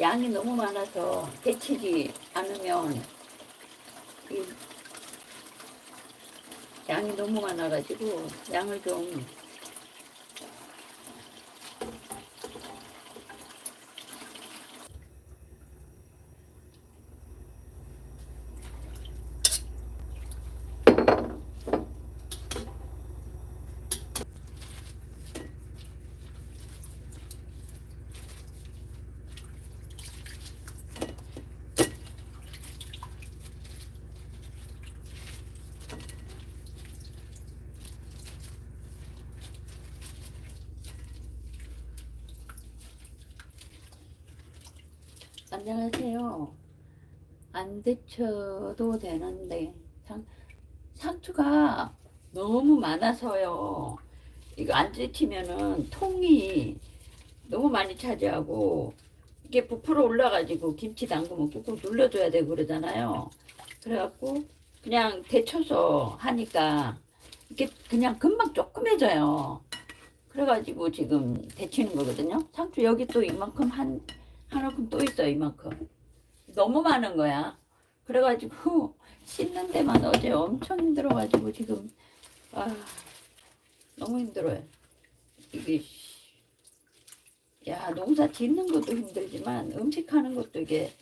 양이 너무 많아서 데치지 않으면 이 양이 너무 많아가지고 양을 좀 안녕하세요. 안 데쳐도 되는데 상, 상추가 너무 많아서요. 이거 안 데치면은 통이 너무 많이 차지하고 이게 부풀어 올라가지고 김치 담그면 꾹꾹 눌러줘야 되고 그러잖아요. 그래갖고 그냥 데쳐서 하니까 이게 그냥 금방 조그매져요. 그래가지고 지금 데치는 거거든요. 상추 여기 또 이만큼 한 하나큼 또 있어 이만큼. 너무 많은 거야. 그래가지고 씻는 데만 어제 엄청 힘들어가지고 지금. 아 너무 힘들어요. 이게 야 농사 짓는 것도 힘들지만 음식하는 것도 이게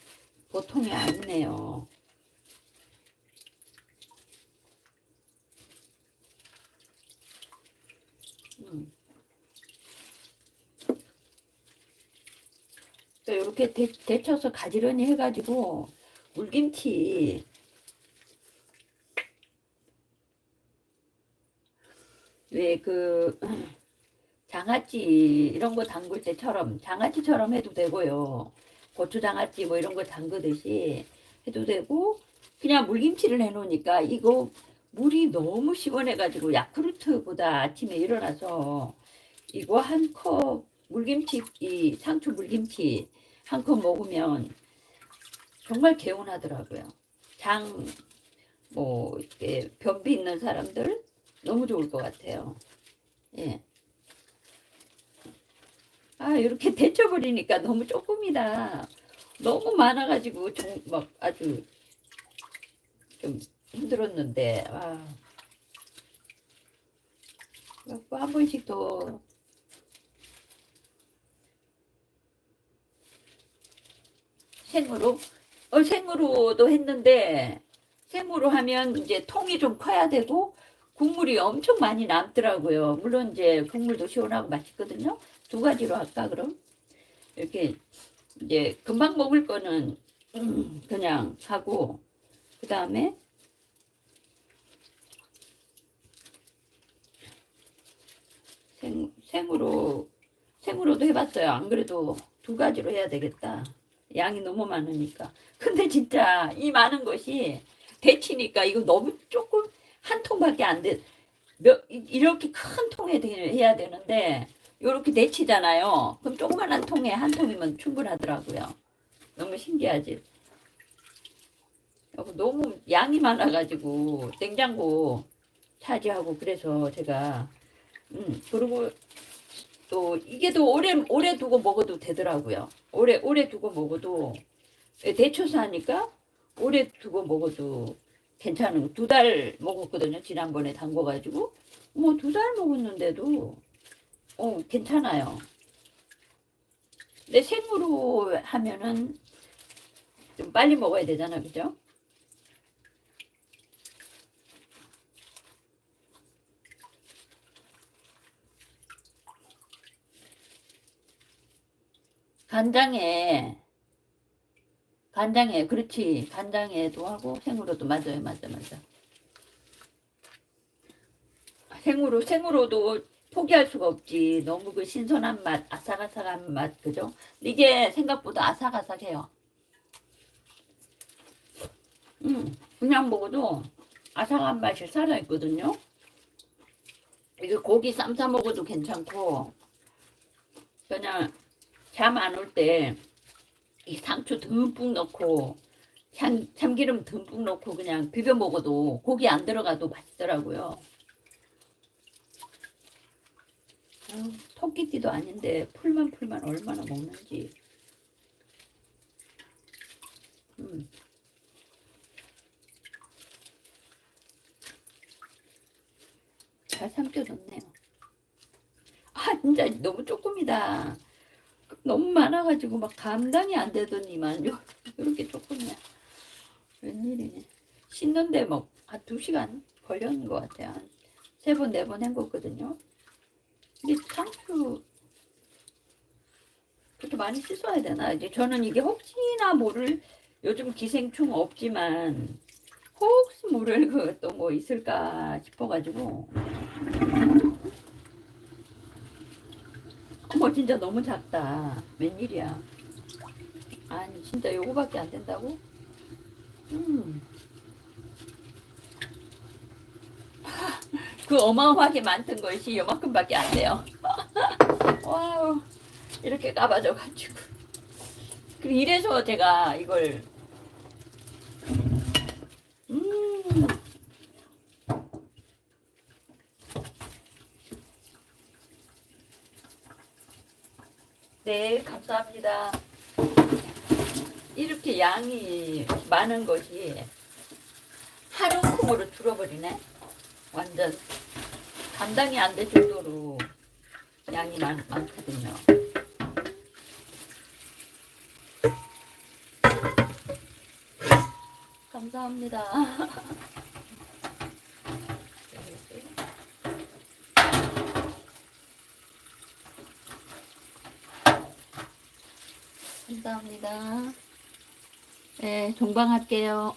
보통이 아니네요 음. 또 이렇게 데, 데쳐서 가지런히 해가지고 물김치. 왜 그 장아찌 이런 거 담글 때처럼 장아찌처럼 해도 되고요. 고추 장아찌 뭐 이런 거 담그듯이 해도 되고 그냥 물김치를 해놓으니까 이거 물이 너무 시원해가지고 야쿠르트보다 아침에 일어나서 이거 한 컵 물김치 이 상추 물김치 한 컵 먹으면 정말 개운하더라고요. 장, 뭐, 이렇게 변비 있는 사람들 너무 좋을 것 같아요. 예. 아, 이렇게 데쳐버리니까 너무 조금이다. 너무 많아가지고, 좀, 막 아주 좀 힘들었는데, 아. 그래갖고 한 번씩 더 생으로 어, 생으로도 했는데 생으로 하면 이제 통이 좀 커야 되고 국물이 엄청 많이 남더라고요. 물론 이제 국물도 시원하고 맛있거든요. 두 가지로 할까 그럼 이렇게 이제 금방 먹을 거는 음, 그냥 하고 그 다음에 생, 생으로 생으로도 해봤어요. 안 그래도 두 가지로 해야 되겠다. 양이 너무 많으니까. 근데 진짜 이 많은 것이 데치니까 이거 너무 조금 한 통밖에 안 돼. 몇, 이- 이렇게 큰 통에 되- 해야 되는데 이렇게 데치잖아요. 그럼 조그만한 통에 한 통이면 충분하더라고요. 너무 신기하지. 너무 양이 많아가지고 냉장고 차지하고 그래서 제가 음 그리고 또 이게 또 오래 오래 두고 먹어도 되더라고요. 오래 오래 두고 먹어도 예, 데쳐서 하니까 오래 두고 먹어도 괜찮은 두 달 먹었거든요. 지난번에 담궈가지고 뭐 두 달 먹었는데도 어 괜찮아요. 근데 생으로 하면은 좀 빨리 먹어야 되잖아, 그죠? 간장에 간장에 그렇지. 간장에도 하고 생으로도 맞아요. 맞아 맞아. 생으로 생으로도 포기할 수가 없지. 너무 그 신선한 맛 아삭아삭한 맛 그죠? 이게 생각보다 아삭아삭해요. 음 그냥 먹어도 아삭한 맛이 살아있거든요. 이게 고기 쌈싸 먹어도 괜찮고 그냥 잠 안 올 때 이 상추 듬뿍 넣고 참, 참기름 듬뿍 넣고 그냥 비벼 먹어도 고기 안 들어가도 맛있더라고요. 아유, 토끼띠도 아닌데 풀만 풀만 얼마나 먹는지 음. 잘 삼켜졌네요. 아, 진짜 너무 조금이다. 너무 많아가지고 막 감당이 안 되더니만 요- 이렇게 조금이야. 웬일이네. 씻는데 뭐한두 시간 걸렸는 것 같아요. 한 세 번, 네 번 헹궜거든요. 이게 상추 그렇게 많이 씻어야 되나? 이제 저는 이게 혹시나 모를 요즘 기생충 없지만 혹시 모를 그 또뭐 있을까 싶어가지고 어머 진짜 너무 작다. 웬일이야. 아니 진짜 요거밖에 안 된다고? 음. 그 어마어마하게 많던 것이 요만큼밖에 안 돼요. 와우. 이렇게 까봐져가지고. 그 이래서 제가 이걸 음 네, 감사합니다. 이렇게 양이 많은 것이 하루 콩으로 줄어버리네. 완전 감당이 안 될 정도로 양이 많, 많거든요. 감사합니다. 감사합니다. 네, 종방할게요.